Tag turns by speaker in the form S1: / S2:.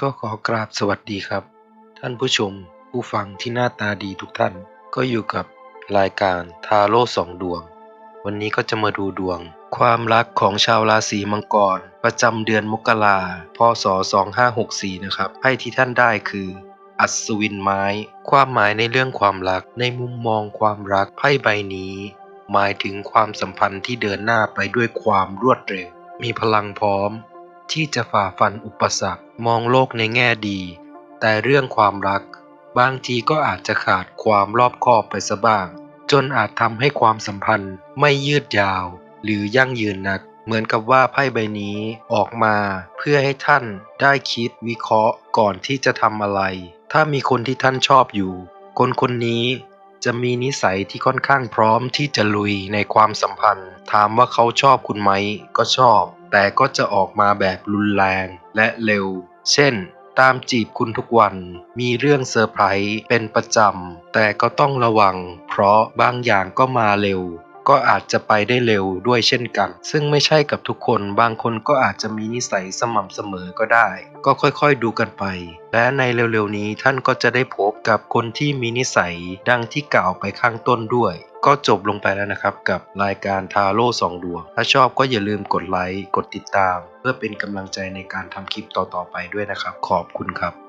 S1: ก็ขอกราบสวัสดีครับ ท่านผู้ชมผู้ฟังที่หน้าตาดีทุกท่าน ก็อยู่กับรายการทาโร่สองดวง วันนี้ก็จะมาดูดวง ความรักของชาวราศีมังกร ประจำเดือนมกราพศ 2564 นะครับไพ่ที่ท่านได้คือ อัศวินไม้ ความหมายในเรื่องความรักในมุมมองความรักไพ่ใบนี้ หมายถึงความสัมพันธ์ที่เดินหน้าไปด้วยความรวดเร็ว มีพลังพร้อม ที่จะฝ่าฟันอุปสรรคมองโลกในแง่ดี แต่เรื่องความรัก บางทีก็อาจจะขาดความรอบคอบไปซะบ้าง จนอาจทำให้ความสัมพันธ์ไม่ยืดยาว หรือยั่งยืนนัก เหมือนกับว่าไพ่ใบนี้ออกมา เพื่อให้ท่านได้คิดวิเคราะห์ก่อนที่จะทำอะไร ถ้ามีคนที่ท่านชอบอยู่ คนคนนี้จะมีนิสัยที่ค่อนข้างพร้อมที่จะลุยในความสัมพันธ์ ถามว่าเขาชอบคุณไหมก็ชอบ แต่ก็จะออกมาแบบรุนแรงและเร็ว เช่น ตามจีบคุณทุกวัน มีเรื่องเซอร์ไพรส์เป็นประจำ แต่ก็ต้องระวัง เพราะบางอย่างก็มาเร็ว ก็อาจจะไปได้เร็วด้วยเช่นกัน ซึ่งไม่ใช่กับทุกคน บางคนก็อาจจะมีนิสัยสม่ำเสมอก็ได้ ก็ค่อยๆดูกันไป และในเร็วๆนี้ท่านก็จะได้พบกับคนที่มีนิสัยดังที่กล่าวไปข้างต้นด้วย ก็จบลงไปแล้วนะครับกับรายการทาโร่สองดวง ถ้าชอบก็อย่าลืมกดไลค์ กดติดตาม เพื่อเป็นกำลังใจในการทำคลิปต่อๆไปด้วยนะครับ ขอบคุณครับ